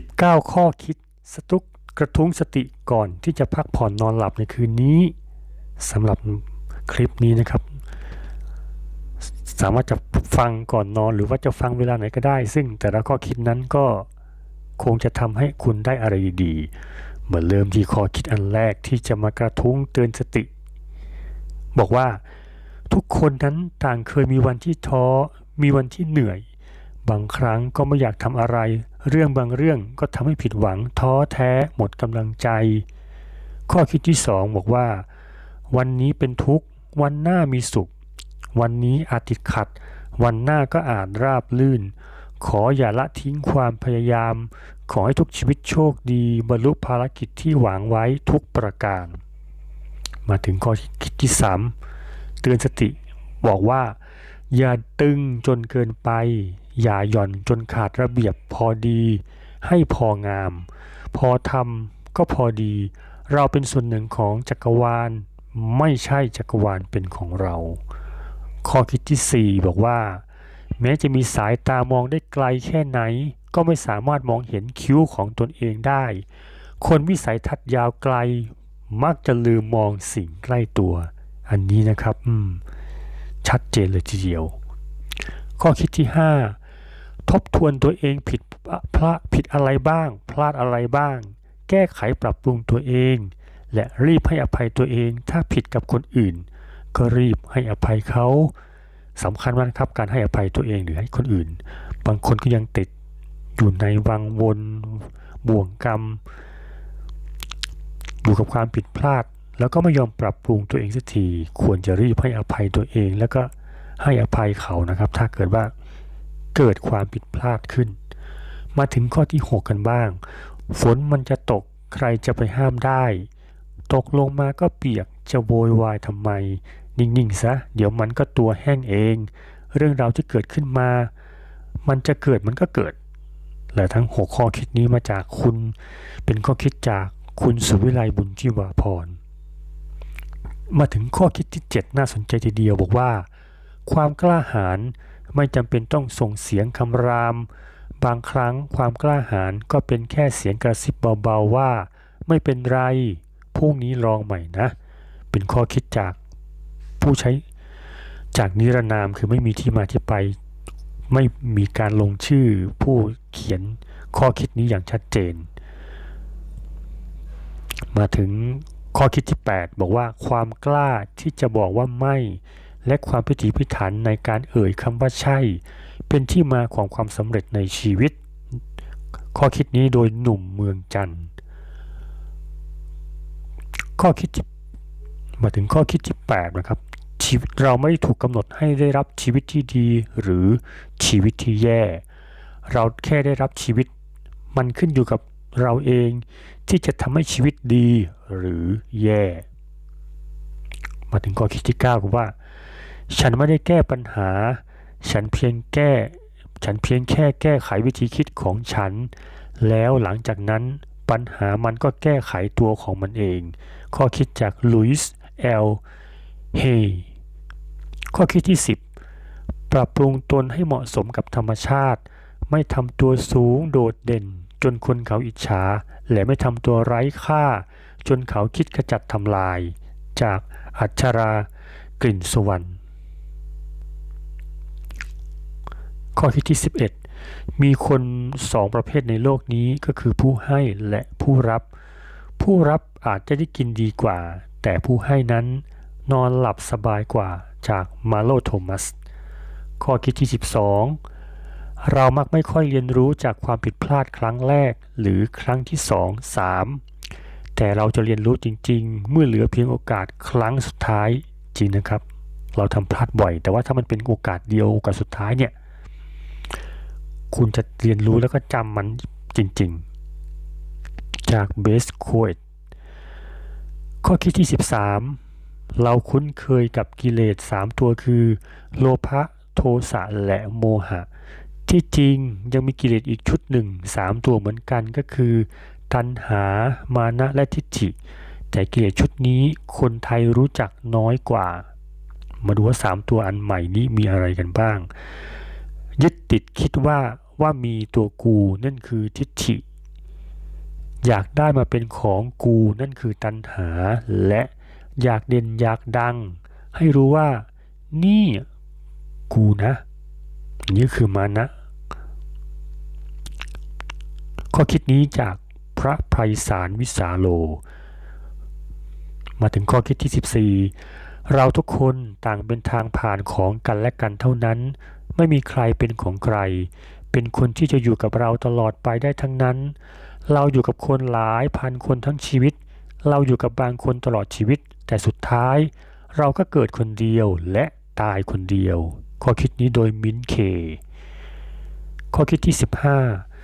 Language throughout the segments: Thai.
19 ข้อคิดสตุกกระทุ้งสติก่อนที่จะพักผ่อนนอนหลับในคืนนี้สำหรับคลิปนี้นะครับ สามารถจะฟังก่อนนอนหรือว่าจะฟังเวลาไหนก็ได้ ซึ่งแต่ละข้อคิดนั้นก็คงจะทำให้คุณได้อะไรดีๆเหมือนเริ่มที่ข้อคิดอันแรกที่จะมากระทุ้งเตือนสติ บอกว่าทุกคนนั้นต่างเคยมีวันที่ท้อมีวันที่เหนื่อย บางครั้งก็ไม่อยากทำอะไร เรื่องบางเรื่องก็ทำให้ผิดหวังท้อแท้ หมดกำลังใจ ข้อคิดที่สองบอกว่า วันนี้เป็นทุกข์ วันหน้ามีสุข วันนี้อาจติดขัด วันหน้าก็อาจราบลื่น ขออย่าละทิ้งความพยายาม ขอให้ทุกชีวิตโชคดีบรรลุภารกิจที่หวังไว้ทุกประการ มาถึงข้อคิดที่สามเตือนสติบอกว่า อย่าตึงจนเกินไป อย่าหย่อนจนขาดระเบียบพอดี ให้พองาม พอทำก็พอดี เราเป็นส่วนหนึ่งของจักรวาล ไม่ใช่จักรวาลเป็นของเรา ข้อคิดที่ 4 บอกว่า แม้จะมีสายตามองได้ไกลแค่ไหน ก็ไม่สามารถมองเห็นคิ้วของตนเองได้ คนวิสัยทัศน์ยาวไกล มักจะลืมมองสิ่งใกล้ตัว อันนี้นะครับ อืม ชัดเจนเลยทีเดียว ข้อคิดที่ 5 ทบทวนตัวเองผิดพลาดผิดอะไรบ้าง พลาดอะไรบ้าง แก้ไขปรับปรุงตัวเอง และรีบให้อภัยตัวเอง ถ้าผิดกับคนอื่น ก็รีบให้อภัยเขาสำคัญมากครับการให้อภัยตัวเองหรือให้คนอื่น บางคนก็ยังติดอยู่ในวังวนบ่วงกรรม อยู่กับความผิดพลาด แล้วก็ไม่ยอมปรับปรุงตัวเองสักที ควรจะรีบให้อภัยตัวเอง แล้วก็ให้อภัยเขานะครับ ถ้าเกิดว่าเกิดความผิดพลาดขึ้น มาถึงข้อที่ 6 กันบ้าง ฝนมันจะตกใครจะไปห้ามได้ ตกลงมาก็เปียกจะโวยวายทำไม นิ่งๆซะ เดี๋ยวมันก็ตัวแห้งเอง เรื่องราวที่เกิดขึ้นมา มันจะเกิดมันก็เกิดและทั้ง 6 ข้อคิดนี้มาจากคุณ เป็นข้อคิดจากคุณสุวิไลบุญจิวาพร มาถึงข้อคิดที่ 7 น่าสนใจทีเดียวบอกว่า ความกล้าหาญไม่จำเป็นต้องส่งเสียงคำราม บางครั้งความกล้าหาญก็เป็นแค่เสียงกระซิบเบาๆว่า ไม่เป็นไรพรุ่งนี้ลองใหม่นะ เป็นข้อคิดจากผู้ใช้จากนิรนามคือไม่มีที่มาที่ไป ไม่มีการลงชื่อผู้เขียนข้อคิดนี้อย่างชัดเจน มาถึง ข้อคิดที่ 8 บอกว่าความกล้าที่จะบอกว่าไม่ และความพิถีพิถันในการเอ่ยคำว่าใช่ เป็นที่มาของความสำเร็จในชีวิต ข้อคิดนี้โดยหนุ่มเมืองจันทร์ข้อคิดมาถึงข้อคิดที่8นะครับชีวิตเราไม่ถูกกำหนดให้ได้รับชีวิตที่ดีหรือชีวิตที่แย่ เราแค่ได้รับชีวิต มันขึ้นอยู่กับ เราเองที่จะทำให้ชีวิตดีหรือแย่ มาถึงข้อคิดที่9คือว่า ฉันไม่ได้แก้ปัญหา ฉันเพียงแก้ ฉันเพียงแค่แก้ไขวิธีคิดของฉัน แล้วหลังจากนั้นปัญหามันก็แก้ไขตัวของมันเอง ข้อคิดจากลุยส์เอลเฮข้อคิดที่ 10 ปรับปรุงตนให้เหมาะสมกับธรรมชาติ ไม่ทำตัวสูงโดดเด่น จนคนเขาอิจฉาและไม่ทำตัวไร้ค่า จนเขาคิดขจัดทำลาย จากอัชรากลิ่นสวรรค์ข้อคิดที่ 11 มีคนสองประเภทในโลกนี้ก็คือผู้ให้และผู้รับ ผู้รับอาจจะได้กินดีกว่า แต่ผู้ให้นั้นนอนหลับสบายกว่าจากมาโลโทมัส ข้อคิดที่ 12 เรามักไม่ค่อยเรียนรู้จากความผิดพลาดครั้งแรก หรือครั้งที่ 2 3 แต่เราจะเรียนรู้จริง ๆ เมื่อเหลือเพียงโอกาสครั้งสุดท้ายจริงนะครับ เราทำพลาดบ่อย แต่ว่าถ้ามันเป็นโอกาสเดียวโอกาสสุดท้ายเนี่ยคุณจะเรียนรู้แล้วก็จำมันจริง ๆ จากเบสโคดข้อคิดที่ 13 เราคุ้นเคยกับกิเลส 3 ตัวคือ โลภะโทสะและโมหะ ที่จริงยังมีกิเลสอีกชุดหนึ่ง3ตัวเหมือนกันก็คือ ตัณหามานะและทิฏฐิ แต่กิเลสชุดนี้คนไทยรู้จักน้อยกว่า มาดูว่า3ตัวอันใหม่นี้มีอะไรกันบ้าง ยึดติดคิดว่าว่ามีตัวกูนั่นคือทิฏฐิ อยากได้มาเป็นของกูนั่นคือตัณหา และอยากเด่นอยากดัง ให้รู้ว่านี่กูนะนี่คือมานะ ข้อคิดนี้จากพระไพศาลวิสาโล มาถึงข้อคิดที่ 14 เราทุกคนต่างเป็นทางผ่านของกันและกันเท่านั้น ไม่มีใครเป็นของใคร เป็นคนที่จะอยู่กับเราตลอดไปได้ทั้งนั้น เราอยู่กับคนหลายพันคนทั้งชีวิต เราอยู่กับบางคนตลอดชีวิต แต่สุดท้าย เราก็เกิดคนเดียวและตายคนเดียว ข้อคิดนี้โดยมินเค ข้อคิดที่ 15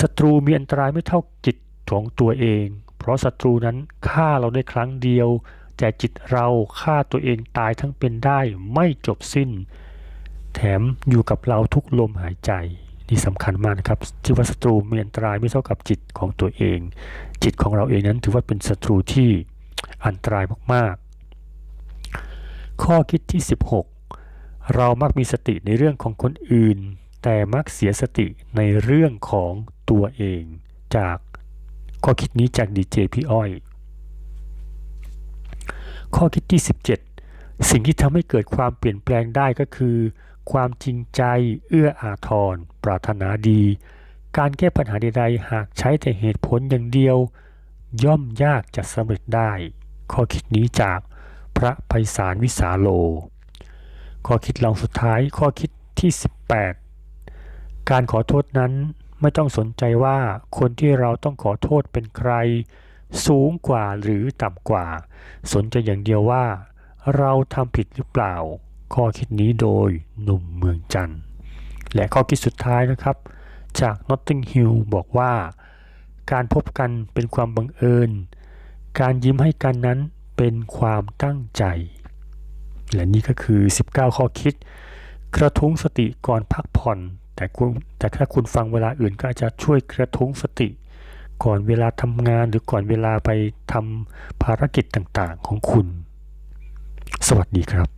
ศัตรูมีอันตรายไม่เท่าจิตของตัวเอง เพราะศัตรูนั้นฆ่าเราได้ครั้งเดียว แต่จิตเราฆ่าตัวเองตายทั้งเป็นได้ไม่จบสิ้น แถมอยู่กับเราทุกลมหายใจนี่สำคัญมากนะครับที่ว่าศัตรูมีอันตรายไม่เท่ากับจิตของตัวเอง จิตของเราเองนั้นถือว่าเป็นศัตรูที่อันตรายมากๆ ข้อคิดที่ 16 เรามักมีสติในเรื่องของคนอื่น แต่มักเสียสติในเรื่องของ ตัวเองจากข้อคิดนี้จากดีเจพี่อ้อย ข้อคิดที่ 17 สิ่งที่ทำให้เกิดความเปลี่ยนแปลงได้ก็คือ ความจริงใจเอื้ออาทร ปรารถนาดี การแก้ปัญหาใดๆหากใช้แต่เหตุผลอย่างเดียว ย่อมยากจะสำเร็จได้ ข้อคิดนี้จากพระไพศาลวิสาโล ข้อคิดลองสุดท้ายข้อคิดที่ 18 การขอโทษนั้น ไม่ต้องสนใจว่าคนที่เราต้องขอโทษเป็นใคร สูงกว่าหรือต่ำกว่า สนใจอย่างเดียวว่า เราทำผิดหรือเปล่า ข้อคิดนี้โดยหนุ่มเมืองจันทร์และข้อคิดสุดท้ายนะครับ จาก Notting Hill บอกว่า การพบกันเป็นความบังเอิญ การยิ้มให้กันนั้นเป็นความตั้งใจ และนี่ก็คือ 19 ข้อคิด กระทุ้งสติก่อนพักผ่อน แต่คุณแต่ถ้าคุณฟังเวลาอื่นก็อาจจะช่วยกระทุ้งสติ ก่อนเวลาทำงานหรือก่อนเวลาไปทำภารกิจต่างๆของคุณ สวัสดีครับ